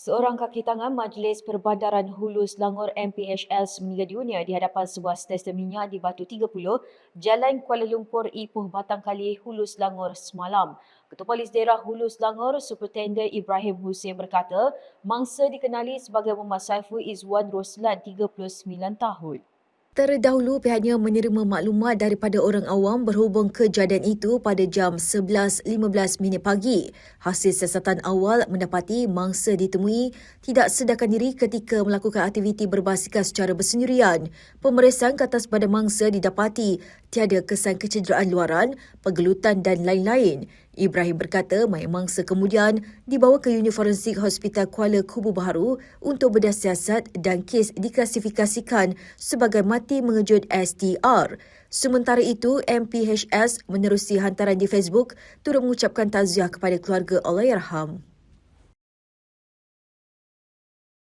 Seorang kaki tangan Majlis Perbandaran Hulu Selangor MPHS meninggal dunia di hadapan sebuah stesen minyak di Batu 30, Jalan Kuala Lumpur, Ipoh, Batangkali, Hulu Selangor semalam. Ketua Polis Daerah Hulu Selangor, Superintendent Ibrahim Hussein berkata, mangsa dikenali sebagai Muhammad Saiful Izwan Roslan, 39 tahun. Terdahulu pihaknya menerima maklumat daripada orang awam berhubung kejadian itu pada jam 11.15 minit pagi. Hasil siasatan awal mendapati mangsa ditemui tidak sedarkan diri ketika melakukan aktiviti berbasikan secara bersendirian. Pemeriksaan ke atas pada mangsa didapati tiada kesan kecederaan luaran, pergelutan dan lain-lain. Ibrahim berkata mayat mangsa kemudian dibawa ke Unit Forensik Hospital Kuala Kubu Baharu untuk bedah siasat dan kes diklasifikasikan sebagai mati mengejut STR. Sementara itu, MPHS menerusi hantaran di Facebook turut mengucapkan takziah kepada keluarga Allahyarham.